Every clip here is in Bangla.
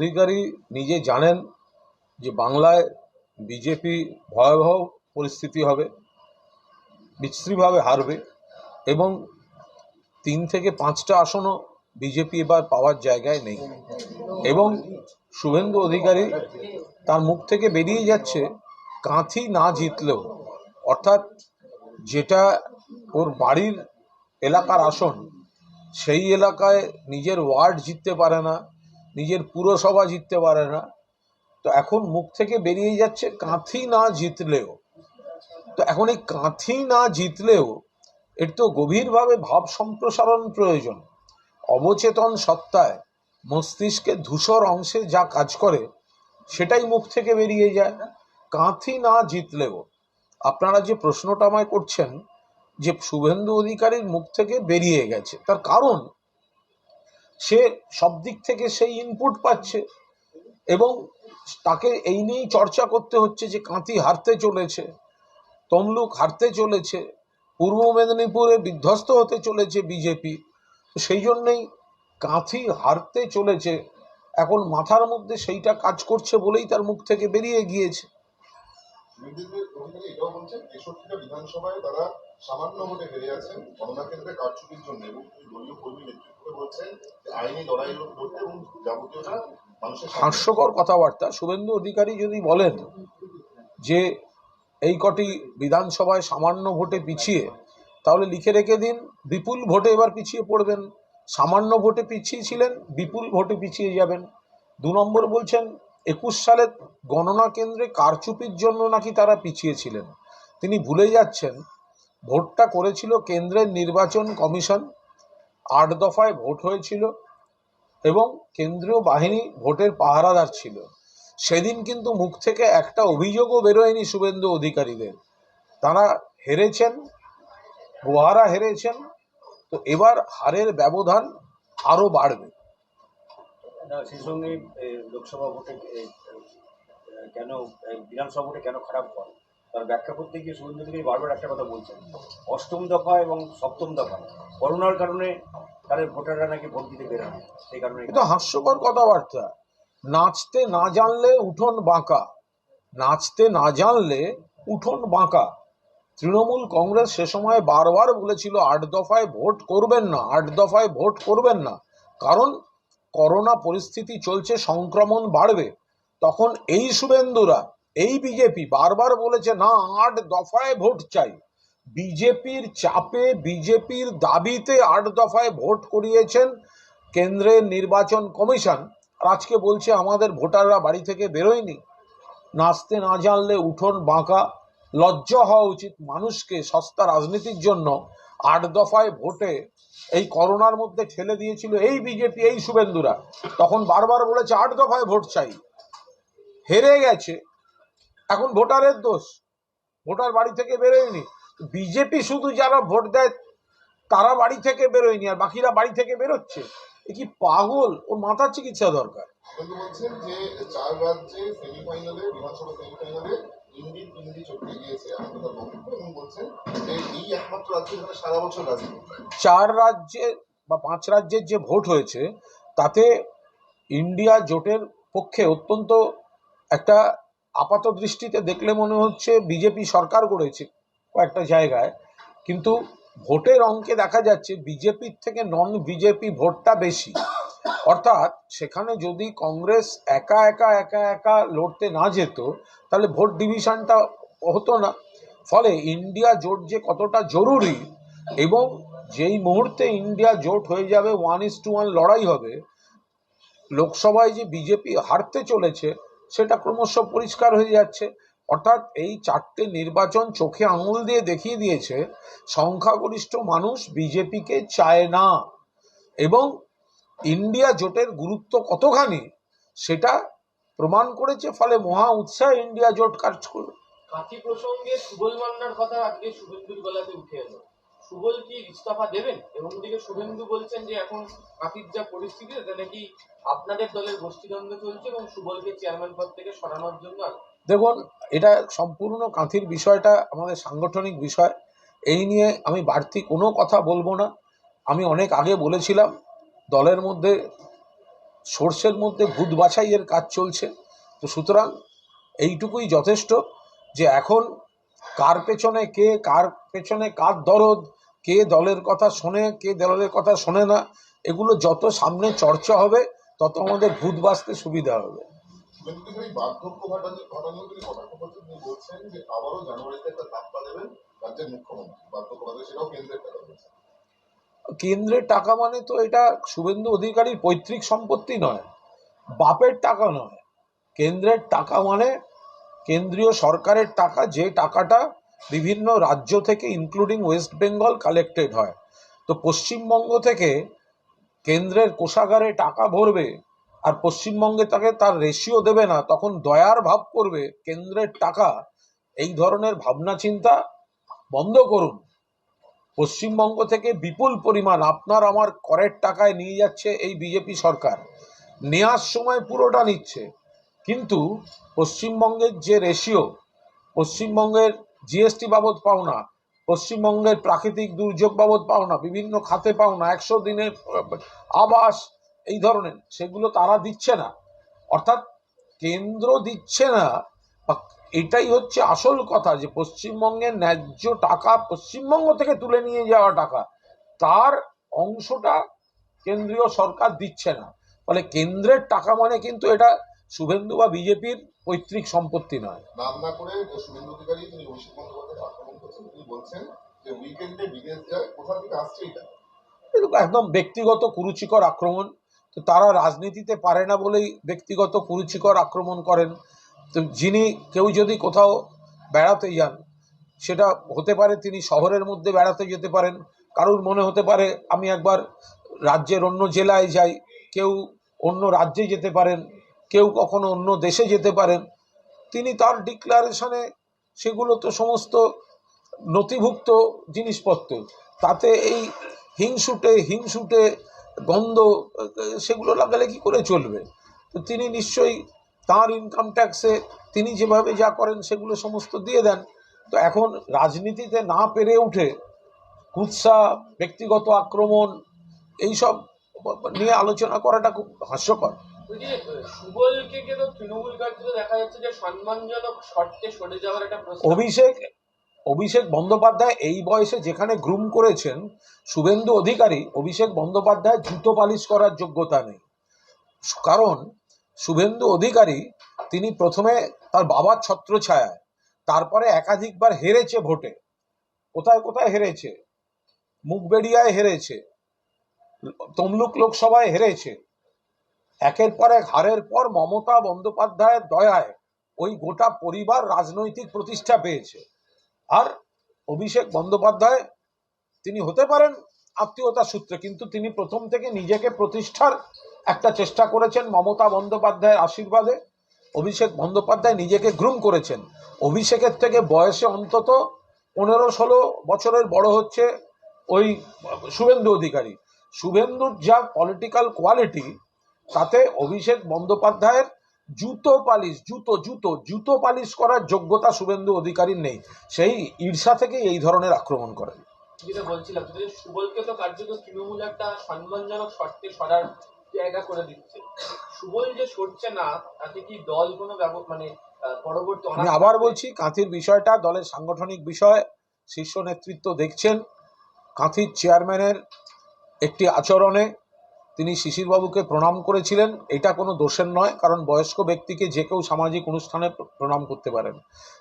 অধিকারী নিজে জানেন যে বাংলায় বিজেপি ভয়াবহ পরিস্থিতি হবে বিশ্রীভাবে হারবে এবং তিন থেকে পাঁচটা আসনও বিজেপি এবার পাওয়ার জায়গায় নেই। এবং শুভেন্দু অধিকারী তার মুখ থেকে বেরিয়ে যাচ্ছে, কাঁথি না জিতলেও। অর্থাৎ যেটা ওর বাড়ির এলাকার আসন, সেই এলাকায় নিজের ওয়ার্ড জিততে পারে না নিজের পুরসভা জিততে পারে না। তো এখন মুখ থেকে বেরিয়ে যাচ্ছে, কাঁথি না জিতলেও। তো এখন এই কাঁথি না জিতলেও এর তো গভীরভাবে ভাব সম্প্রসারণ প্রয়োজন। অবচেতন সত্তায় মস্তিষ্কের ধূসর অংশে যা কাজ করে, সেটাই মুখ থেকে বেরিয়ে যায়। কাঁথি না জিতলেও। আপনারা যে প্রশ্নটা আমায় করছেন যে শুভেন্দু অধিকারীর মুখ থেকে বেরিয়ে গেছে, তার কারণ সে সব দিক থেকে সেই ইনপুট পাচ্ছে এবং তাকে এই নিয়েই চর্চা করতে হচ্ছে যে কাঁথি হারতে চলেছে, তমলুক হারতে চলেছে, পূর্ব মেদিনীপুরে বিধ্বস্ত হতে চলেছে বিজেপি। সেই জন্যেই কাঁথি হারতে চলেছে, এখন মাথার মধ্যে সেইটা কাজ করছে বলেই তার মুখ থেকে বেরিয়ে গিয়েছে। বিধানসভায় তারা সামান্য ভোটে হেরে আছেন গণনা কেন্দ্রে কারচুপির জন্য এবং দলীয় কর্মী নেতৃত্ব বলছেন যে আইনি লড়াই লড়তে এবং যাবতীয়টা হাস্যকর কথাবার্তা। শুভেন্দু অধিকারী যদি বলেন যে এই কটি বিধানসভায় সামান্য ভোটে পিছিয়ে, তাহলে লিখে রেখে দিন, বিপুল ভোটে এবার পিছিয়ে পড়বেন। সামান্য ভোটে পিছিয়ে ছিলেন বিপুল ভোটে পিছিয়ে যাবেন। দু নম্বর বলছেন, একুশ সালে গণনা কেন্দ্রে কারচুপির জন্য নাকি তারা পিছিয়ে ছিলেন তিনি ভুলে যাচ্ছেন ভোটটা করেছিল কেন্দ্রের নির্বাচন কমিশন। আট দফায় ভোট হয়েছিল এবং কেন্দ্রীয় বাহিনী ভোটের পাহারাদার ছিল। সেদিন কিন্তু মুখ থেকে একটা অভিযোগও বেরোয়নি শুভেন্দু অধিকারীদের। তারা হেরেছেন, গোহারা হেরেছেন, তো এবার হারের ব্যবধান আরও বাড়বে। সেই সঙ্গে লোকসভা ভোটে কেন বিধানসভা ভোটে কেন খারাপ হয় তার ব্যাখ্যা করতে গিয়ে শুভেন্দু অধিকারী বারবার একটা কথা বলছেন। অষ্টম দফা এবং সপ্তম দফা। করোনার কারণে তাদের ভোটাররা নাকি ভোট দিতে বেরোয় সেই কারণে এটা হাস্যকর কথাবার্তা। নাচতে না জানলে উঠোন বাঁকা। নাচতে না জানলে উঠোন বাঁকা। তৃণমূল কংগ্রেস সে সময় বারবার বলেছিল, আট দফায় ভোট করবেন না, আট দফায় ভোট করবেন না। কারণ করোনা পরিস্থিতি চলছে, সংক্রমণ বাড়বে। তখন এই শুভেন্দুরা এই বিজেপি বারবার বলেছে, না, আট দফায় ভোট চাই। বিজেপির চাপে বিজেপির দাবিতে আট দফায় ভোট করিয়েছেন কেন্দ্রের নির্বাচন কমিশন। আর আজকে বলছে, আমাদের ভোটাররা বাড়ি থেকে বেরোয়নি। নাচতে না জানলে উঠোন বাঁকা। লজ্জা হওয়া উচিত মানুষকে সস্তা রাজনীতির জন্য। আট দফায় ভোটে এই করোনার মধ্যে ঠেলে দিয়েছিল এই বিজেপি এই শুভেন্দুরা। তখন বারবার বলেছে, আট দফায় ভোট চাই। হেরে গেছে। এখন ভোটারের দোষ। ভোটার বাড়ি থেকে বেরোয়নি। বিজেপি শুধু যারা ভোট দেয় তারা বাড়ি থেকে বেরোয়নি আর বাকিরা বাড়ি থেকে বেরোচ্ছে। এ কি পাগল? ওর মাথার চিকিৎসা দরকার। বলছেন যে চার রাজ্যে সেমিফাইনালে বিধানসভা সেমিফাইনালে ইন্ডি ইন্ডি চটকে গিয়েছে। এমন বক্তব্য এবং বলছেন যে এই একমাত্র রাজ্য যেখানে সারা বছর রাজনীতি চার রাজ্যে বা পাঁচ রাজ্যের যে ভোট হয়েছে তাতে ইন্ডিয়া জোটের পক্ষে অত্যন্ত একটা আপাত দৃষ্টিতে দেখলে মনে হচ্ছে বিজেপি সরকার গড়েছে কয়েকটা জায়গায়। কিন্তু ভোটের অঙ্কে দেখা যাচ্ছে বিজেপির থেকে নন বিজেপি ভোটটা বেশি। অর্থাৎ সেখানে যদি কংগ্রেস একা একা একা একা লড়তে না যেত, তাহলে ভোট ডিভিশনটা হতো না। ফলে ইন্ডিয়া জোট যে কতটা জরুরি এবং যেই মুহূর্তে ইন্ডিয়া জোট হয়ে যাবে ওয়ান ইস টু ওয়ান লড়াই হবে, লোকসভায় যে বিজেপি হারতে চলেছে সেটা ক্রমশ পরিষ্কার হয়ে যাচ্ছে। অর্থাৎ এই চারটে নির্বাচন চোখে আঙুল দিয়ে দেখিয়ে দিয়েছে, সংখ্যাগরিষ্ঠ মানুষ বিজেপিকে চায় না। এবং ইন্ডিয়া জোটের গুরুত্ব কতখানি, সেটা প্রমাণ করেছে ফলে মহা উৎসাহে ইন্ডিয়া জোট কাজ করবে। কাঁথি প্রসঙ্গে সুবল মান্নার কথা আজকে শুভেন্দুর গলাতে উঠে এলো। সুবল কি ইস্তফা দেবেন? এবং ওদিকে শুভেন্দু বলছেন যে, এখন কাঁথির যা পরিস্থিতি, তাতে নাকি আপনাদের দলের গোষ্ঠীদ্বন্দ্ব চলছে এবং সুবলকে চেয়ারম্যান পদ থেকে সরানোর জন্য দেখুন, এটা সম্পূর্ণ কাঁথির বিষয়টা, আমাদের সাংগঠনিক বিষয়। এই নিয়ে আমি বাড়তি কোনো কথা বলব না। আমি অনেক আগে বলেছিলাম, দলের মধ্যে সোর্সের মধ্যে ভূত বাছাইয়ের কাজ চলছে। তো সুতরাং, এইটুকুই যথেষ্ট যে, এখন কার পেছনে কে, কার পেছনে কার দরদ কে দলের কথা শোনে কে দলের কথা শোনে না এগুলো যত সামনে চর্চা হবে তত আমাদের ভূত বাঁচতে সুবিধা হবে। কেন্দ্রের টাকা মানে তো এটা শুভেন্দু অধিকারীর পৈতৃক সম্পত্তি নয় বাপের টাকা নয়। কেন্দ্রের টাকা মানে কেন্দ্রীয় সরকারের টাকা যে টাকাটা বিভিন্ন রাজ্য থেকে ইনক্লুডিং ওয়েস্ট বেঙ্গল কালেক্টেড হয়। তো পশ্চিমবঙ্গ থেকে কেন্দ্রের কোষাগারে টাকা ভরবে আর পশ্চিমবঙ্গে তাকে তার রেশিও দেবে না, তখন দয়ার ভাব করবে, কেন্দ্রের টাকা এই ধরনের ভাবনা চিন্তা বন্ধ করুন। পশ্চিমবঙ্গ থেকে বিপুল পরিমাণ আপনার আমার করের টাকায় নিয়ে যাচ্ছে এই বিজেপি সরকার। নেওয়ার সময় পুরোটা নিচ্ছে। কিন্তু পশ্চিমবঙ্গের যে রেশিও পশ্চিমবঙ্গের জিএসটি বাবদ পাওনা পশ্চিমবঙ্গের প্রাকৃতিক দুর্যোগ বাবদ পাওনা বিভিন্ন খাতে পাওনা একশো দিনের আবাস, এই ধরনের, সেগুলো তারা দিচ্ছে না। অর্থাৎ কেন্দ্র দিচ্ছে না এটাই হচ্ছে আসল কথা যে পশ্চিমবঙ্গের ন্যায্য টাকা, পশ্চিমবঙ্গ থেকে তুলে নিয়ে যাওয়া টাকা, তার অংশটা কেন্দ্রীয় সরকার দিচ্ছে না। ফলে কেন্দ্রের টাকা মানে কিন্তু এটা শুভেন্দু বা বিজেপির পৈতৃক সম্পত্তি নয়। নাম করে শুভেন্দু অধিকারী তিনি অভিষেক বন্দ্যোপাধ্যায়কে আক্রমণ করছেন তিনি বলছেন যে উইকেন্ডে বিদেশ যায় কোথা থেকে আসছে এটা? কিন্তু একদম ব্যক্তিগত কুরুচিকর আক্রমণ। তো তারা রাজনীতিতে পারে না বলেই ব্যক্তিগত কুরুচিকর আক্রমণ করেন। তো যিনি কেউ যদি কোথাও বেড়াতে যান সেটা হতে পারে তিনি শহরের মধ্যে বেড়াতে যেতে পারেন। কারুর মনে হতে পারে আমি একবার রাজ্যের অন্য জেলায় যাই কেউ অন্য রাজ্যে যেতে পারেন। কেউ কখনো অন্য দেশে যেতে পারেন। তিনি তার ডিক্লারেশনে সেগুলো তো সমস্ত নথিভুক্ত জিনিসপত্র। তাতে এই হিংসুটে হিংসুটে গন্ধ, সেগুলো লাগালে কি করে চলবে? তো তিনি নিশ্চয়ই তার ইনকাম ট্যাক্সে তিনি যেভাবে যা করেন সেগুলো সমস্ত দিয়ে দেন। তো এখন রাজনীতিতে না পেরে উঠে কুৎসা, ব্যক্তিগত আক্রমণ, এইসব নিয়ে আলোচনা করাটা খুব হাস্যকর। ওই যে তৃণমূল দেখা যাচ্ছে যে সম্মানজনক শর্তে সরে যাওয়ার একটা অভিষেক অভিষেক বন্দ্যোপাধ্যায় এই বয়সে যেখানে গ্রুম করেছেন, শুভেন্দু অধিকারী, অভিষেক বন্দ্যোপাধ্যায় জুতো পালিশ করার যোগ্যতা নেই। কারণ শুভেন্দু অধিকারী, তিনি প্রথমে তার বাবার ছত্রছায়ায়, তারপরে একাধিকবার হেরেছে ভোটে। কোথায় কোথায় হেরেছে? মুখবেড়িয়ায় হেরেছে। তমলুক লোকসভায় হেরেছে। একের পর এক হারের পর মমতা বন্দ্যোপাধ্যায়ের দয়ায় ওই গোটা পরিবার রাজনৈতিক প্রতিষ্ঠা পেয়েছে। আর অভিষেক বন্দ্যোপাধ্যায়, তিনি হতে পারেন আত্মীয়তা সূত্রে, কিন্তু তিনি প্রথম থেকে নিজেকে প্রতিষ্ঠার একটা চেষ্টা করেছেন মমতা বন্দ্যোপাধ্যায়ের আশীর্বাদে। অভিষেক বন্দ্যোপাধ্যায় নিজেকে গ্রুম করেছেন। অভিষেকের থেকে বয়সে অন্তত পনেরো ষোলো বছরের বড় হচ্ছে ওই শুভেন্দু অধিকারী। শুভেন্দুর যা পলিটিক্যাল কোয়ালিটি তাতে অভিষেক বন্দ্যোপাধ্যায়ের জুতো পালিশ জুতো জুতো জুতো পালিশ করার যোগ্যতা শুভেন্দু অধিকারীর নেই। সেই ঈর্ষা থেকে এই ধরনের আক্রমণ করেন। যেটা বলছিলাম যে সুবলকে তো কার্যত তৃণমূল একটা সম্মানজনক শর্তে সরার জায়গা করে দিচ্ছে। সুবল যে সরছে না তাতে কি দল কোনো মানে পরবর্তী আমি আবার বলছি কাঁথির বিষয়টা দলের সাংগঠনিক বিষয় শীর্ষ নেতৃত্ব দেখছেন। কাঁথির চেয়ারম্যানের একটি আচরণে তিনি শিশিরবাবুকে প্রণাম করেছিলেন, এটা কোনো দোষের নয়, কারণ বয়স্ক ব্যক্তিকে যে কেউ সামাজিক অনুষ্ঠানে প্রণাম করতে পারেন।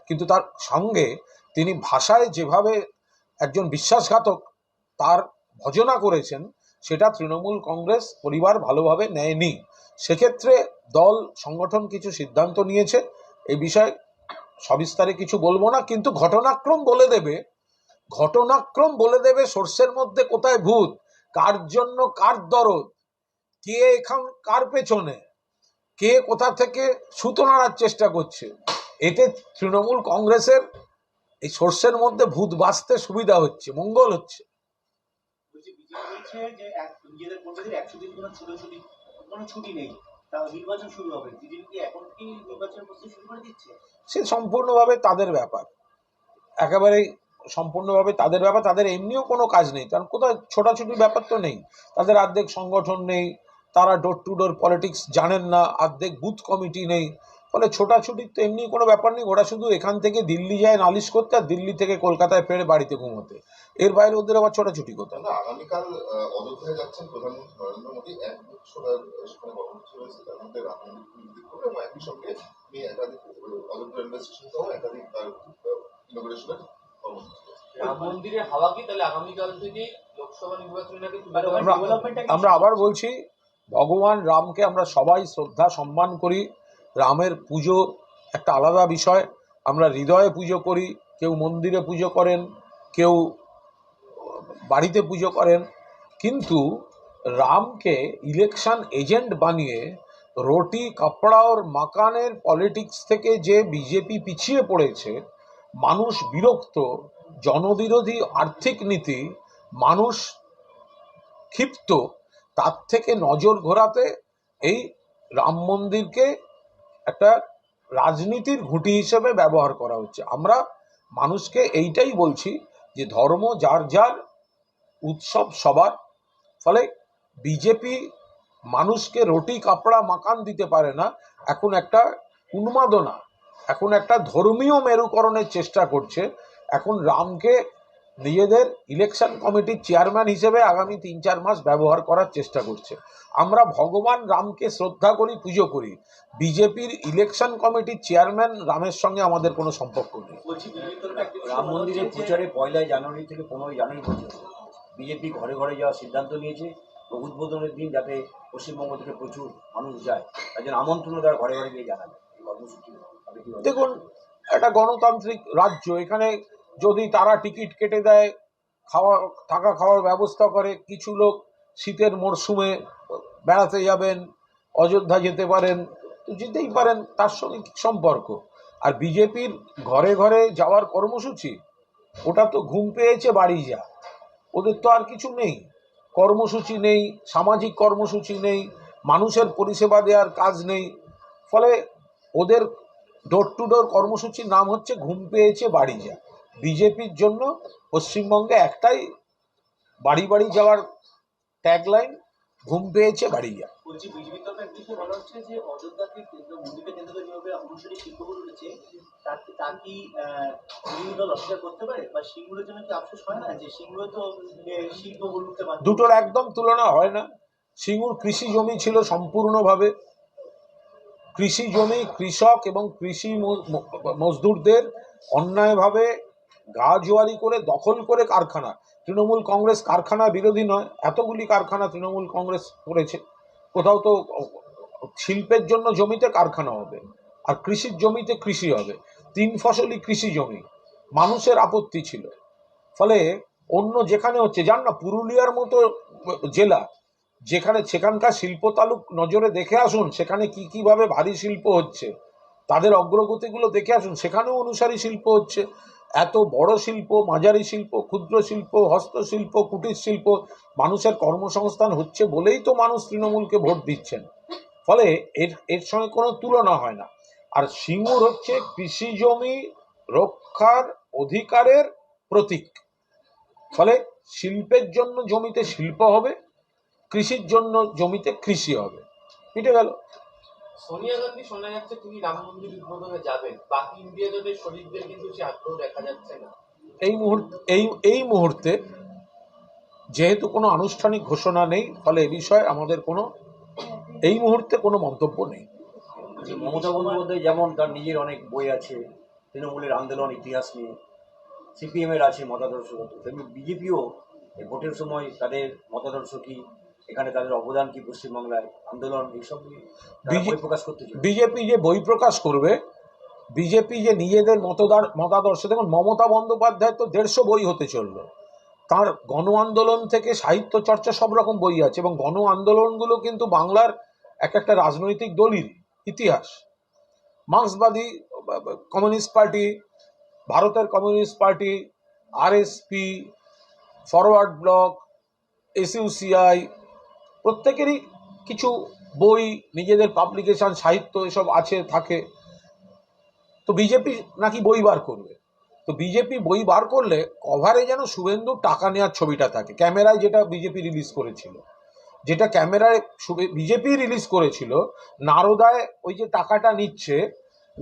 কিন্তু তার সঙ্গে তিনি ভাষায় যেভাবে একজন বিশ্বাসঘাতক তার ভজনা করেছেন, সেটা তৃণমূল কংগ্রেস পরিবার ভালোভাবে নেয়নি। সেক্ষেত্রে দল, সংগঠন কিছু সিদ্ধান্ত নিয়েছে এই বিষয়ে সবিস্তারে কিছু বলব না, কিন্তু ঘটনাক্রম বলে দেবে, ঘটনাক্রম বলে দেবে সোর্সের মধ্যে কোথায় ভূত, কার জন্য কার দরদ কে এখন কার পেছনে? কে কোথা থেকে সুতো নাড়ার চেষ্টা করছে? এতে তৃণমূল কংগ্রেসের এই সোর্সের মধ্যে ভূত বাঁচতে সুবিধা হচ্ছে মঙ্গল হচ্ছে। সে সম্পূর্ণভাবে তাদের ব্যাপার। একেবারেই সম্পূর্ণভাবে তাদের ব্যাপার তাদের এমনিও কোনো কাজ নেই। কারণ কোথাও ছোটাছুটি ব্যাপার তো নেই। তাদের আর্ধেক সংগঠন নেই তারা ডোর টু ডোর পলিটিক্স জানেন না অর্ধেক বুথ কমিটি নেই। ফলে ছোটাছুটির তো এমনি কোনো ব্যাপার নেই ওরা শুধু এখান থেকে দিল্লি যায় নালিশ করতে আর দিল্লি থেকে কলকাতায় ফেরে বাড়িতে ঘুমোতে। এর বাইরে ওদের আবার ছোটাছুটি করতে না আগামীকাল অযোধ্যায় যাচ্ছেন প্রধানমন্ত্রী নরেন্দ্র মোদী। এক গুচ্ছ সেখানে কর্মসূচি রয়েছে তার মধ্যে রাম মন্দির করবে এবং একই সঙ্গে তিনি একাধিক অযোধ্যা রেলওয়ে স্টেশন সহ একাধিক তার ইনোগ্রেশনের কর্মসূচি রয়েছে রাম মন্দিরের হাওয়া কি? তাহলে আগামীকাল থেকেই লোকসভা নির্বাচনের আগে তুলে আর দেওয়া ওখানে আমরা- ডেভেলপমেন্টটা আমরা আবার বলছি ভগবান রামকে আমরা সবাই শ্রদ্ধা, সম্মান করি। রামের পুজো একটা আলাদা বিষয়। আমরা হৃদয়ে পুজো করি, কেউ মন্দিরে পুজো করেন, কেউ বাড়িতে পুজো করেন। কিন্তু রামকে ইলেকশন এজেন্ট বানিয়ে রুটি কাপড়া ওর মাকানের পলিটিক্স থেকে যে বিজেপি পিছিয়ে পড়েছে, মানুষ বিরক্ত, জনবিরোধী আর্থিক নীতি, মানুষ ক্ষিপ্ত তার থেকে নজর ঘোরাতে এই রাম মন্দিরকে একটা রাজনীতির ঘুঁটি হিসেবে ব্যবহার করা হচ্ছে। আমরা মানুষকে এইটাই বলছি যে ধর্ম যার যার, উৎসব সবার। ফলে বিজেপি মানুষকে রুটি, কাপড়া মাকান দিতে পারে না। এখন একটা উন্মাদনা, এখন একটা ধর্মীয় মেরুকরণের চেষ্টা করছে। এখন রামকে নিজেদের ইলেকশন কমিটির চেয়ারম্যান হিসেবে আগামী তিন চার মাস ব্যবহার করার চেষ্টা করছে। আমরা ভগবান রামকে শ্রদ্ধা করি পুজো করি। বিজেপির ইলেকশন কমিটির চেয়ারম্যান রামের সঙ্গে আমাদের কোনো সম্পর্ক নেই। রাম মন্দিরের প্রচারে পয়লা জানুয়ারি থেকে পনেরোই জানুয়ারি পর্যন্ত বিজেপি ঘরে ঘরে যাওয়ার সিদ্ধান্ত নিয়েছে উদ্বোধনের দিন যাতে পশ্চিমবঙ্গ থেকে প্রচুর মানুষ যায় তার জন্য আমন্ত্রণ তারা ঘরে ঘরে গিয়ে জানাবে? দেখুন একটা গণতান্ত্রিক রাজ্য এখানে যদি তারা টিকিট কেটে দেয়, খাওয়া, থাকা খাওয়ার ব্যবস্থা করে, কিছু লোক শীতের মরশুমে বেড়াতে যাবেন, অযোধ্যা যেতে পারেন যেতেই পারেন, তার সঙ্গে সম্পর্ক? আর বিজেপির ঘরে ঘরে যাওয়ার কর্মসূচি, ওটা তো ঘুম পেয়েছে বাড়ি যা, ওদের তো আর কিছু নেই। কর্মসূচি নেই, সামাজিক কর্মসূচি নেই, মানুষের পরিষেবা দেওয়ার কাজ নেই, ফলে ওদের ডোর টু ডোর কর্মসূচির নাম হচ্ছে ঘুম পেয়েছে বাড়ি যা। বিজেপির জন্য পশ্চিমবঙ্গে একটাই বাড়ি বাড়ি যাওয়ার ট্যাগলাইন ঘুম পেয়েছে বাড়ি যা দুটোর একদম তুলনা হয় না। সিঙ্গুর কৃষি জমি ছিল সম্পূর্ণভাবে। কৃষি জমি কৃষক এবং কৃষি মজদুরদের অন্যায়ভাবে গা জোয়ারি করে দখল করে কারখানা। তৃণমূল কংগ্রেস কারখানা বিরোধী নয়, এতগুলি কারখানা তৃণমূল কংগ্রেস করেছে। কোথাও তো শিল্পের জন্য জমিতে কারখানা হবে, আর কৃষির জমিতে কৃষি হবে। তিন ফসলি কৃষি জমি, মানুষের আপত্তি ছিল। ফলে অন্য যেখানে হচ্ছে, জান না, পুরুলিয়ার মতো জেলা, যেখানে সেখানকার শিল্প তালুক নজরে দেখে আসুন, সেখানে কি কীভাবে ভারী শিল্প হচ্ছে, তাদের অগ্রগতিগুলো দেখে আসুন, সেখানেও অনুসারী শিল্প হচ্ছে। এত বড় শিল্প, মাঝারি শিল্প, ক্ষুদ্র শিল্প, হস্তশিল্প, কুটির শিল্প মানুষের কর্মসংস্থান হচ্ছে বলেই তো মানুষ তৃণমূলকে ভোট দিচ্ছেন। ফলে এর এর সঙ্গে কোনো তুলনা হয় না। আর সিঙ্গুর হচ্ছে কৃষি জমি রক্ষার অধিকারের প্রতীক। ফলে শিল্পের জন্য জমিতে শিল্প হবে, কৃষির জন্য জমিতে কৃষি হবে। মিটে গেল? সোনিয়া গান্ধী শোনা যাচ্ছে তিনি রাম মন্দির উদ্বোধনে যাবেন। বাকি ইন্ডিয়া জোটের শরীরদের কিন্তু সে আগ্রহ দেখা যাচ্ছে না। এই মুহূর্তে এই এই মুহূর্তে যেহেতু কোনো আনুষ্ঠানিক ঘোষণা নেই ফলে এ বিষয়ে আমাদের কোনো এই মুহূর্তে কোনো মন্তব্য নেই। মমতা বন্দ্যোপাধ্যায় যেমন তার নিজের অনেক বই আছে তৃণমূলের আন্দোলন ইতিহাস নিয়ে। সিপিএম এর আছে মতাদর্শগত তেমনি বিজেপিও ভোটের সময় তাদের মতাদর্শ কি এখানে তাদের অবদান কি পশ্চিমবাংলায় আন্দোলন এইসব প্রকাশ করতে বিজেপি যে বই প্রকাশ করবে বিজেপি যে নিজেদের মতদার মতাদর্শ দেখুন মমতা বন্দ্যোপাধ্যায় তো দেড়শো বই হতে চলল। তার গণ আন্দোলন থেকে সাহিত্য চর্চা সব রকম বই আছে এবং গণ আন্দোলনগুলো কিন্তু বাংলার এক একটা রাজনৈতিক দলিল ইতিহাস। মার্ক্সবাদী কমিউনিস্ট পার্টি ভারতের communist party RSP forward bloc SUCI প্রত্যেকেরই কিছু বই, নিজেদের পাবলিকেশন সাহিত্য এসব আছে, থাকে। তো বিজেপি নাকি বই বার করবে? তো বিজেপি বই বার করলে কভারে যেন শুভেন্দুর টাকা নেওয়ার ছবিটা থাকে। ক্যামেরায় যেটা বিজেপি রিলিজ করেছিল। যেটা ক্যামেরায় বিজেপি রিলিজ করেছিল, নারদায় ওই যে টাকাটা নিচ্ছে,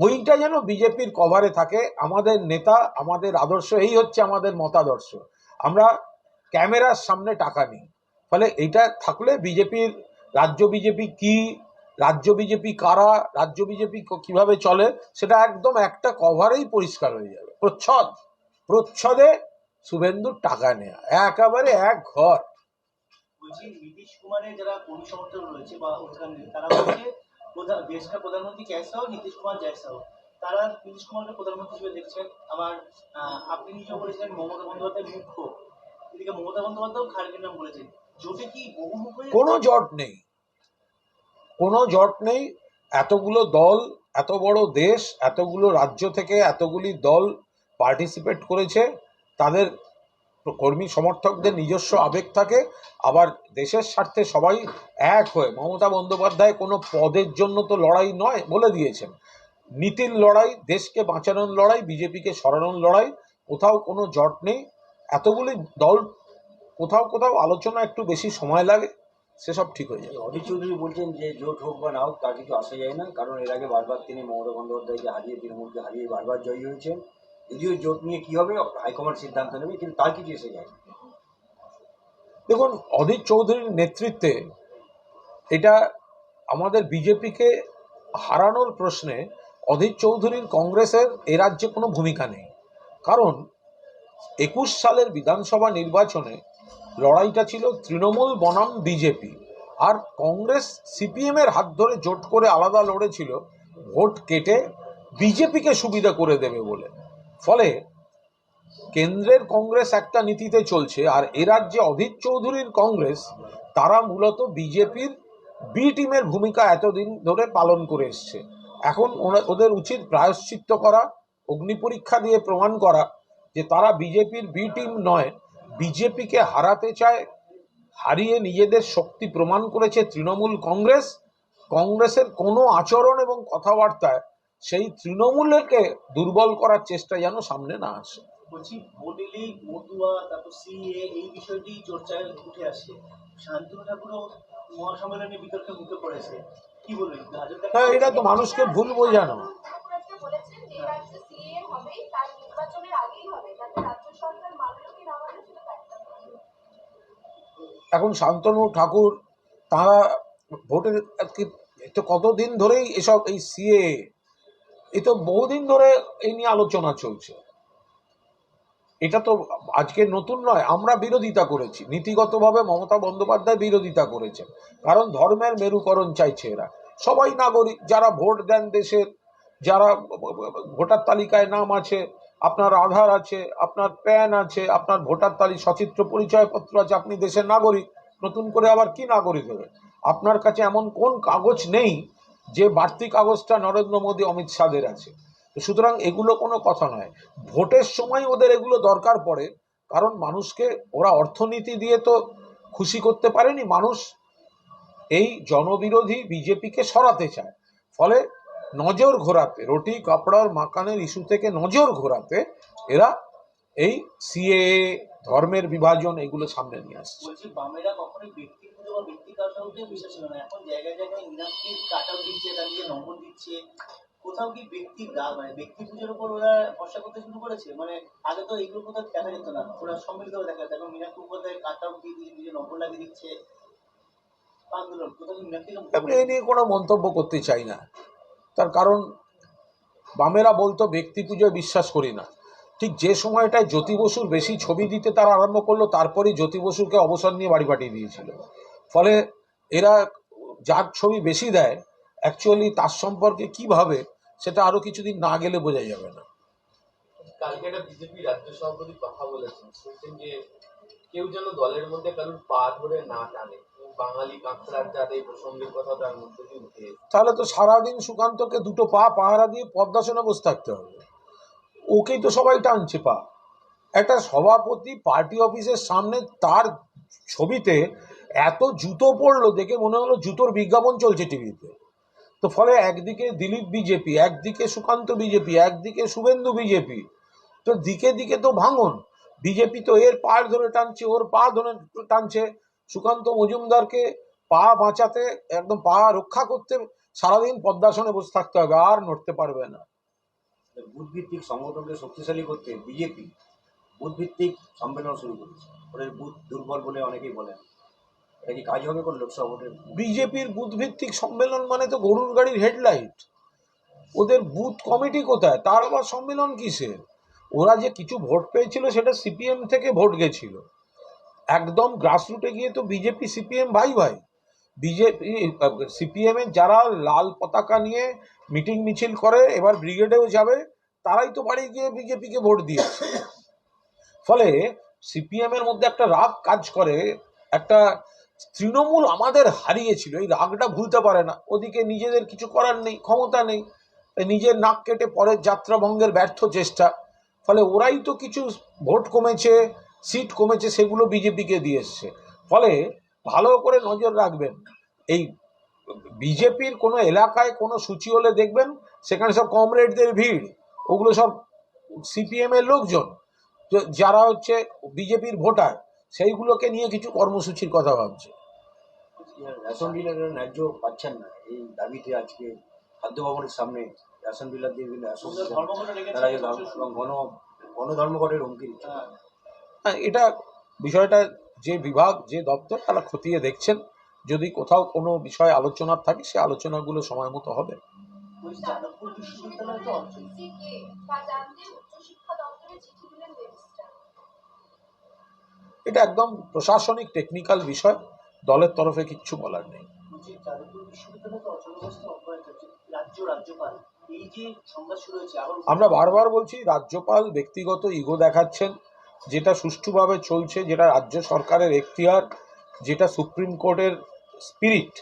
ওইটা যেন বিজেপির কভারে থাকে। আমাদের নেতা, আমাদের আদর্শ, এই হচ্ছে আমাদের মতাদর্শ। আমরা ক্যামেরার সামনে টাকা নিই। ফলে এটা থাকলে বিজেপির, রাজ্য বিজেপি কি, রাজ্য বিজেপি কারা, রাজ্য বিজেপি কীভাবে চলে, সেটা একদম একটা কভারেই পরিষ্কার হয়ে যাবে। প্রচ্ছদ, প্রচ্ছদে শুভেন্দুর টাকা নেয়া, একেবারে এক ঘর। নীতিশ কুমারের যারা কর্মী সমর্থক রয়েছে দেশটা প্রধানমন্ত্রী নীতিশ কুমার তারা নীতিশ প্রধানমন্ত্রী হিসেবে দেখছেন। আবার আপনি মমতা মুখ্য। এদিকে মমতা বলেছেন। কোনো জট নেই। কোনো জট নেই। এতগুলো দল, এত বড় দেশ, এতগুলো রাজ্য থেকে এতগুলি দল পার্টিসিপেট করেছে। তাদের কর্মী সমর্থকদের নিজস্ব আবেগ থাকে। আবার দেশের স্বার্থে সবাই এক হয়ে মমতা বন্দ্যোপাধ্যায় কোনো পদের জন্য তো লড়াই নয় বলে দিয়েছেন। নীতির লড়াই, দেশকে বাঁচানোর লড়াই, বিজেপিকে সরানোর লড়াই, কোথাও কোনো জট নেই। এতগুলি দল কোথাও কোথাও আলোচনা একটু বেশি সময় লাগে সেসব ঠিক হয়ে যাবে। অধীর চৌধুরী বলছেন যে জোট হোক বা না হোক তার কিছু আসা যায় না কারণ এর আগে বারবার তিনি মমতা বন্দ্যোপাধ্যায়কে হারিয়ে তৃণমূলকে হারিয়ে বারবার জয়ী হয়েছেন। যদিও জোট নিয়ে কি হবে হাইকমান্ড সিদ্ধান্ত নেবে কিন্তু তার কিছু এসে যায় দেখুন অধীর চৌধুরীর নেতৃত্বে এটা আমাদের বিজেপিকে হারানোর প্রশ্নে অধীর চৌধুরীর কংগ্রেসের এ রাজ্যে কোনো ভূমিকা নেই। কারণ একুশ সালের বিধানসভা নির্বাচনে লড়াইটা ছিল তৃণমূল বনাম বিজেপি। আর কংগ্রেস সিপিএমের হাত ধরে জোট করে আলাদা লড়েছিল, ভোট কেটে বিজেপিকে সুবিধা করে দেবে বলে। ফলে কেন্দ্রের কংগ্রেস একটা নীতিতে চলছে, আর এ রাজ্যে অধীর চৌধুরীর কংগ্রেস, তারা মূলত বিজেপির বি টিমের ভূমিকা এতদিন ধরে পালন করে এসছে। এখন ওদের উচিত প্রায়শ্চিত্ত করা, অগ্নি পরীক্ষা দিয়ে প্রমাণ করা যে তারা বিজেপির বি টিম নয় বিজেপিকে হারাতে চায় হারিয়ে নিজেদের শক্তি প্রমাণ করেছে তৃণমূল কংগ্রেস। কংগ্রেসের কোনো আচরণ এবং কথাবার্তায় সেই তৃণমূলকে দুর্বল করার চেষ্টা যেন সামনে না আসে। বলছি ভোট মতুয়া তারপর সিএ এই বিষয়টি চর্চায় উঠে আসে। শান্তনু ঠাকুরও মহাসম্মেলনে বিতর্কে মুখে পড়েছে। কি বলবেন? হ্যাঁ এটা তো মানুষকে ভুল বোঝানো। ঠাকুর বলেছেন যে রাজ্যে সিএ হবেই তার নির্বাচনের আগেই হবে রাজ্য সরকার মানলো কি না মানলো সেটা একটা এখন শান্তনু ঠাকুর তারা ভোটের তো কতদিন ধরেই এসব এই সিএ, এ তো বহুদিন ধরে এই নিয়ে আলোচনা চলছে। এটা তো আজকে নতুন নয়, আমরা বিরোধিতা করেছি। নীতিগতভাবে মমতা বন্দ্যোপাধ্যায় বিরোধিতা করেছেন। কারণ ধর্মের মেরুকরণ চাইছে এরা। সবাই নাগরিক, যারা ভোট দেন দেশের, যারা ভোটার তালিকায় নাম আছে আপনার আধার আছে, আপনার প্যান আছে, আপনার ভোটার তালিকা, সচিত্র পরিচয়পত্র আছে, আপনি দেশের নাগরিক, নতুন করে আবার কি নাগরিক হবে? আপনার কাছে এমন কোন কাগজ নেই যে বাড়তি কাগজটা নরেন্দ্র মোদী, অমিত শাহের আছে? তো সুতরাং এগুলো কোনো কথা নয়। ভোটের সময় ওদের এগুলো দরকার পড়ে, কারণ মানুষকে ওরা অর্থনীতি দিয়ে তো খুশি করতে পারেনি। মানুষ এই জনবিরোধী বিজেপিকে সরাতে চায়। ফলে নজর ঘোরাতে রুটি কাপড়ার মাকানের ইস্যু থেকে নজর ঘোরাতে এরা এই সিএ ধর্মের বিভাজন এগুলো সামনে নিয়ে আসছে। কোথাও কি ব্যক্তি গা- মানে ব্যক্তি পুজোর উপর ওরা ভরসা করতে শুরু করেছে? মানে আগে তো এগুলো কোথাও দেখা যেত না। ওরা সম্মিলিতভাবে দেখা যেত। এখন দিয়ে দিয়ে নিজের নম্বর লাগিয়ে দিচ্ছে। আন্দোলন কোথাও এই নিয়ে কোনো মন্তব্য করতে চাই না। তার কারণ বামেরা বলতো ব্যক্তি পুজোয় বিশ্বাস করি না। ঠিক যে সময়টায় জ্যোতি বসুর বেশি ছবি দিতে তারা আরম্ভ করল, তারপরেই জ্যোতি বসুকে অবসর নিয়ে বাড়ি পাঠিয়ে দিয়েছিল। ফলে এরা যার ছবি বেশি দেয় অ্যাকচুয়ালি তার সম্পর্কে কি ভাবে সেটা আরও কিছুদিন না গেলে বোঝা যাবে না। কালকে একটা বিজেপি রাজ্য সভাপতি কথা বলেছেন কেউ যেন দলের মধ্যে কারোর পা ধরে না টানে। বাঙালি প্রসঙ্গের কথা তার মধ্যে উঠে তাহলে তো সারাদিন সুকান্তকে দুটো পা পাহারা দিয়ে পদ্মাসনে বসে থাকতে হবে। ওকেই তো সবাই টানছে পা। একটা সভাপতি পার্টি অফিসের সামনে তার ছবিতে এত জুতো পড়ল, দেখে মনে হলো জুতোর বিজ্ঞাপন চলছে টিভিতে। তো ফলে একদিকে দিলীপ বিজেপি, একদিকে সুকান্ত বিজেপি, একদিকে শুভেন্দু বিজেপি। তো দিকে দিকে তো ভাঙন। বিজেপি তো এর পার ধরে টানছে, ওর পা ধরে টানছে। সুকান্ত মজুমদারকে পা বাঁচাতে একদম পা রক্ষা করতে সারাদিন পদ্মাসনে বসে থাকতে হবে আর নড়তে পারবে না। বুথ ভিত্তিক সংগঠনকে শক্তিশালী করতে বিজেপি বুথ ভিত্তিক সম্মেলন শুরু করেছে। ওদের বুথ দুর্বল বলে অনেকেই বলেন এটা কি কাজ হবে কোন লোকসভা ভোটের বিজেপির বুথ ভিত্তিক সম্মেলন মানে তো গরুর গাড়ির হেডলাইট। ওদের বুথ কমিটি কোথায়? তার আবার সম্মেলন কিসের? ওরা যে কিছু ভোট পেয়েছিল সেটা সিপিএম থেকে ভোট গেছিল। একদম গ্রাসরুটে গিয়ে তো বিজেপি সিপিএম ভাই ভাই। বিজেপি সিপিএম এর যারা লাল পতাকা নিয়ে মিটিং মিছিল করে, এবার ব্রিগেডেও যাবে, তারাই তো বাড়ি গিয়ে বিজেপিকে ভোট দিয়েছে। ফলে সিপিএম এর মধ্যে একটা রাগ কাজ করে, একটা তৃণমূল আমাদের হারিয়েছিল, এই রাগটা ভুলতে পারে না। ওদিকে নিজেদের কিছু করার নেই, ক্ষমতা নেই নিজের নাক কেটে পরের যাত্রা ভঙ্গের ব্যর্থ চেষ্টা। ফলে ওরাই তো কিছু ভোট কমেছে সিট কমেছে সেগুলো বিজেপিকে দিয়ে এসছে। ফলে ভালো করে নজর রাখবেন। এই বিজেপির কোনো এলাকায় কোনো সূচি হলে দেখবেন সেখানে সব কমরেডদের ভিড়। ওগুলো সব সিপিএম এর লোকজন যারা হচ্ছে বিজেপির ভোটার সেইগুলোকে নিয়ে কিছু কর্মসূচির কথা ভাবছে। রেশন ডিলাররা ন্যায্য পাচ্ছেন না। এই দাবিতে আজকে খাদ্য ভবনের সামনে রেশন ডিলারদের তারা গণ গণধর্মঘটের হুমকি দিচ্ছে। হ্যাঁ, এটা বিষয়টা যে বিভাগ যে দপ্তর তারা খতিয়ে দেখছেন। যদি কোথাও কোনো বিষয় আলোচনার থাকে সে আলোচনাগুলো সময় মতো হবে। এটা একদম প্রশাসনিক টেকনিক্যাল বিষয়। দলের তরফে কিচ্ছু বলার নেই। আমরা বারবার বলছি রাজ্যপাল ব্যক্তিগত ইগো দেখাচ্ছেন। যেটা সুষ্ঠুভাবে চলছে, যেটা রাজ্য সরকারের এখতিয়ার, যেটা সুপ্রিম কোর্টের স্পিরিট,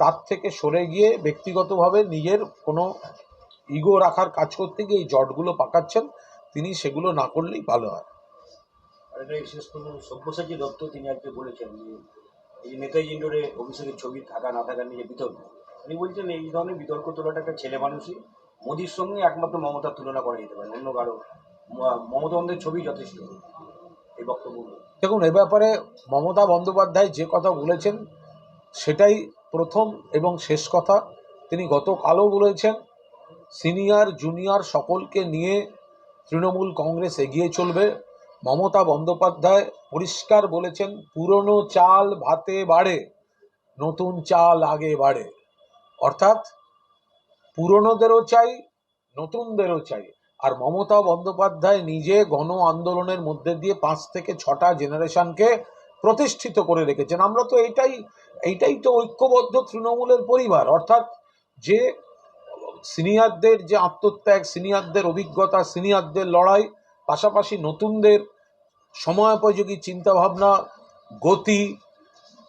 তার থেকে সরে গিয়ে ব্যক্তিগতভাবে নিজের কোনো ইগো রাখার কাজ করতে গিয়ে এই জটগুলো পাকাচ্ছেন, তিনি সেগুলো না করলেই ভালো হয়। সব্যসাচী দত্ত তিনি আজকে বলেছেন এই নেতাজি ইন্ডোরে অভিষেকের ছবি থাকা না থাকা নিয়ে বিতর্ক, উনি বলছেন এই ধরনের বিতর্ক তোলাটা একটা ছেলে মানুষই, মোদির সঙ্গে একমাত্র মমতার তুলনা করা যেতে পারে, অন্য কারও মমতা ছবি যথেষ্ট। এই বক্তব্য দেখুন, এ ব্যাপারে মমতা বন্দ্যোপাধ্যায় যে কথা বলেছেন, সেটাই প্রথম এবং শেষ কথা। তিনি গতকালও বলেছেন, সিনিয়র, জুনিয়র সকলকে নিয়ে তৃণমূল কংগ্রেস এগিয়ে চলবে। মমতা বন্দ্যোপাধ্যায় পরিষ্কার বলেছেন, পুরনো চাল ভাতে বাড়ে, নতুন চাল আগে বাড়ে। অর্থাৎ পুরনোদেরও চাই, নতুনদেরও চাই। আর মমতা বন্দ্যোপাধ্যায় নিজে গণ আন্দোলনের মধ্যে দিয়ে পাঁচ থেকে ছটা জেনারেশনকে প্রতিষ্ঠিত করে রেখেছেন। আমরা তো এটাই এইটাই তো ঐক্যবদ্ধ তৃণমূলের পরিবার। অর্থাৎ যে সিনিয়রদের যে আত্মত্যাগ, সিনিয়রদের অভিজ্ঞতা, সিনিয়রদের লড়াই, পাশাপাশি নতুনদের সময়োপযোগী চিন্তাভাবনা, গতি,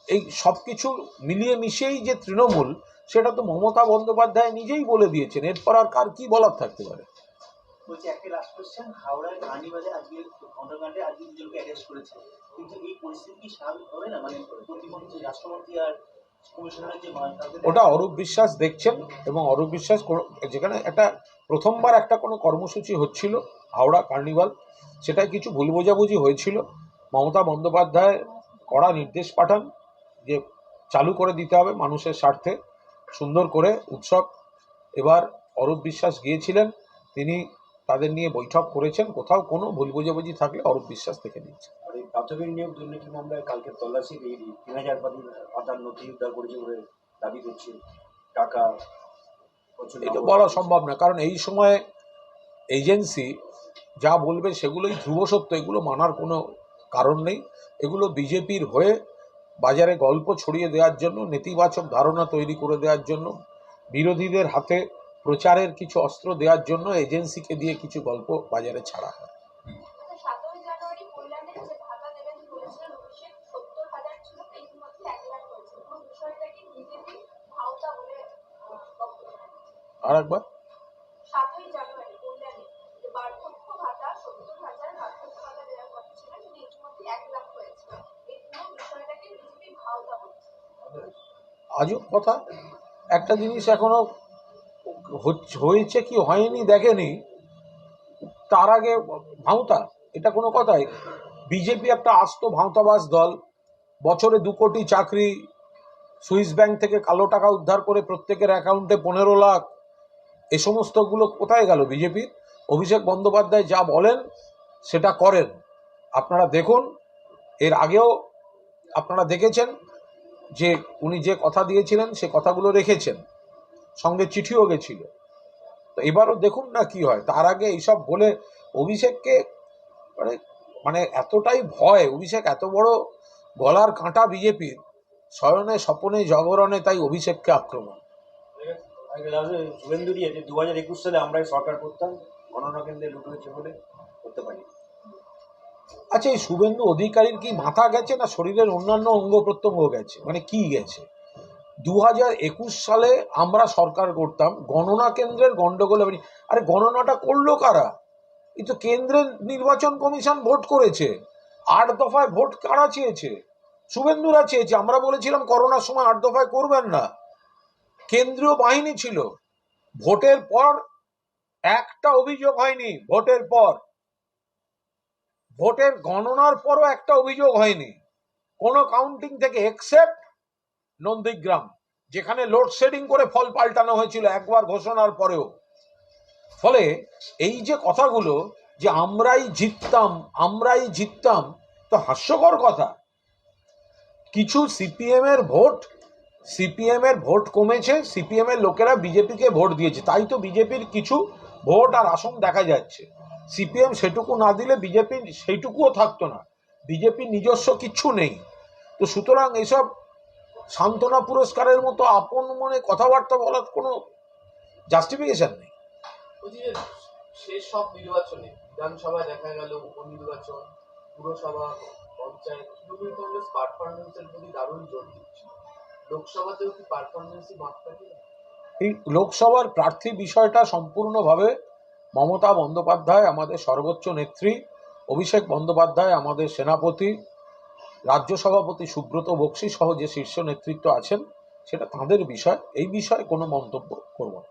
এই সব কিছু মিলিয়ে মিশিয়েই যে তৃণমূল, সেটা তো মমতা বন্দ্যোপাধ্যায় নিজেই বলে দিয়েছেন। এরপর আর কার কি বলার থাকতে পারে? বলছি একটা লাস্ট কোশ্চেন হাওড়ার কার্নিভালে আজকে ঘটনাকাণ্ডে আজকে দুজনকে অ্যারেস্ট করেছে। কিন্তু এই পরিস্থিতি কি স্বাভাবিক হবে না? মানে প্রতিমন্ত্রী, রাষ্ট্রমন্ত্রী আর ওটা অরূপ বিশ্বাস দেখছেন এবং অরূপ বিশ্বাস যেখানে একটা প্রথমবার একটা কোনো কর্মসূচি হচ্ছিল, হাওড়া কার্নিভাল, সেটায় কিছু ভুল বোঝাবুঝি হয়েছিল। মমতা বন্দ্যোপাধ্যায় কড়া নির্দেশ পাঠান যে চালু করে দিতে হবে মানুষের স্বার্থে। সুন্দর করে উৎসব, এবার অরূপ বিশ্বাস গিয়েছিলেন। তিনি তাদের নিয়ে বৈঠক করেছেন কোথাও কোনো ভুল বোঝাবুঝি থাকলে অরূপ বিশ্বাস দেখে নিচ্ছে প্রাথমিক নিয়োগ দুর্নীতি মামলায় কালকে তল্লাশি তিন হাজার পাতি পাতার নথি উদ্ধার করেছে বলে দাবি করছে টাকা এটা বলা সম্ভব না কারণ এই সময়ে এজেন্সি যা বলবে সেগুলোই ধ্রুব সত্য এগুলো মানার কোনো কারণ নেই। এগুলো বিজেপির হয়ে বাজারে গল্প ছড়িয়ে দেওয়ার জন্য নেতিবাচক ধারণা তৈরি করে দেওয়ার জন্য বিরোধীদের হাতে প্রচারের কিছু অস্ত্র দেওয়ার জন্য এজেন্সিকে দিয়ে কিছু গল্প বাজারে ছাড়া হয়। আর একবার। আজব কথা। একটা জিনিস এখনও হয়েছে কি হয়নি দেখেনি, তার আগে ভাঁওতা, এটা কোনো কথাই। বিজেপি একটা আস্ত ভাঁওতাবাস দল, বছরে দু কোটি চাকরি, সুইস ব্যাংক থেকে কালো টাকা উদ্ধার করে প্রত্যেকের অ্যাকাউন্টে পনেরো লাখ, এ সমস্তগুলো কোথায় গেল বিজেপির অভিষেক বন্দ্যোপাধ্যায় যা বলেন, সেটা করেন। আপনারা দেখুন, এর আগেও আপনারা দেখেছেন যে উনি যে কথা দিয়েছিলেন, সে কথাগুলো রেখেছেন। সঙ্গে চিঠিও গেছিল। তো এবারও দেখুন না কি হয়। তার আগে এইসব বলে অভিষেককে মানে মানে এতটাই ভয় অভিষেক এত বড় গলার কাঁটা বিজেপির শয়নে স্বপনে জগরণে তাই অভিষেককে আক্রমণ। শুভেন্দু দিয়ে দু হাজার একুশ সালে আমরাই সরকার করতাম গণনা কেন্দ্রে লুট হয়েছে বলে করতে পারি আচ্ছা এই শুভেন্দু অধিকারীর কি মাথা গেছে না শরীরের অন্যান্য অঙ্গ প্রত্যঙ্গ গেছে? মানে কি গেছে? দু হাজার একুশ সালে আমরা সরকার করতাম গণনা কেন্দ্রের গন্ডগোলে মানে আরে গণনাটা করল কারা? এই তো কেন্দ্রের নির্বাচন কমিশন ভোট করেছে। আট দফায় ভোট কারা চেয়েছে? শুভেন্দুরা চেয়েছে। আমরা বলেছিলাম করোনার সময় আট দফায় করবেন না। কেন্দ্রীয় বাহিনী ছিল। ভোটের পর একটা অভিযোগ হয়নি, ভোটের পর। ভোটের গণনার পরও একটা অভিযোগ হয়নি। কোনো কাউন্টিং থেকে এক্সেপ্ট নন্দীগ্রাম। যেখানে লোডশেডিং করে ফল পাল্টানো হয়েছিল একবার ঘোষণার পরেও। ফলে এই যে কথাগুলো যে আমরাই জিততাম আমরাই জিততাম, তো হাস্যকর কথা। কিছু সিপিএম এর ভোট সিপিএম এর ভোট কমেছে সিপিএম এর লোকেরা বিজেপিকে ভোট দিয়েছে। তাই তো বিজেপির কিছু ভোট আর আসন দেখা যাচ্ছে। সিপিএম সেটুকু না দিলে বিজেপি সেইটুকুও থাকতো না। বিজেপির নিজস্ব কিচ্ছু নেই। তো সুতরাং এসব সান্ত্বনা পুরস্কারের মতো আপন মনে কথাবার্তা বলার কোনো জাস্টিফিকেশন নেই। শেষ সব নির্বাচনে বিধানসভায় দেখা গেল উপনির্বাচন পুরসভা পঞ্চায়েত তৃণমূল কংগ্রেস পারফরমেন্সের প্রতি দারুণ জোর দিচ্ছে। লোকসভাতেও কি পারফরমেন্সই মাপটা এই লোকসভার প্রার্থী বিষয়টা সম্পূর্ণভাবে মমতা বন্দ্যোপাধ্যায় আমাদের সর্বোচ্চ নেত্রী অভিষেক বন্দ্যোপাধ্যায় আমাদের সেনাপতি রাজ্য সভাপতি সুব্রত বক্সি সহ যে শীর্ষ নেতৃত্ব আছেন সেটা তাঁদের বিষয়। এই বিষয়ে কোনো মন্তব্য করব না।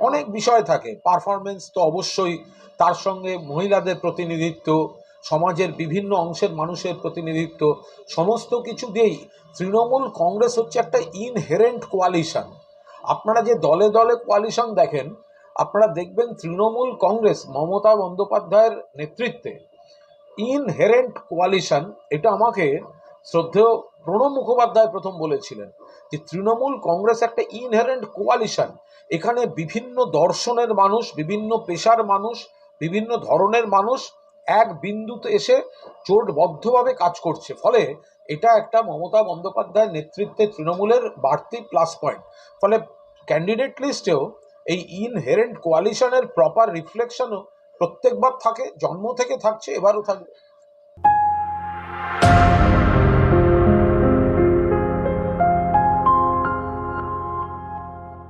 অনেক বিষয় থাকে। পারফরমেন্স তো অবশ্যই তার সঙ্গে মহিলাদের প্রতিনিধিত্ব সমাজের বিভিন্ন অংশের মানুষের প্রতিনিধিত্ব সমস্ত কিছু দিয়েই তৃণমূল কংগ্রেস হচ্ছে একটা ইনহেরেন্ট কোয়ালিশন আপনারা যে দলে দলে কোয়ালিশন দেখেন আপনারা দেখবেন তৃণমূল কংগ্রেস মমতা বন্দ্যোপাধ্যায়ের নেতৃত্বে ইনহেরেন্ট কোয়ালিশন এটা আমাকে শ্রদ্ধেয় প্রণব মুখোপাধ্যায় প্রথম বলেছিলেন যে তৃণমূল কংগ্রেস একটা ইনহেরেন্ট কোয়ালিশন এখানে বিভিন্ন দর্শনের মানুষ, বিভিন্ন পেশার মানুষ, বিভিন্ন ধরনের মানুষ এক বিন্দুতে এসে জোটবদ্ধভাবে কাজ করছে। ফলে এটা একটা মমতা বন্দ্যোপাধ্যায়ের নেতৃত্বে তৃণমূলের বাড়তি প্লাস পয়েন্ট ফলে ক্যান্ডিডেট লিস্টেও এই ইনহেরেন্ট কোয়ালিশনের প্রপার রিফ্লেকশনও প্রত্যেকবার থাকে জন্ম থেকে থাকছে এবারও থাকবে।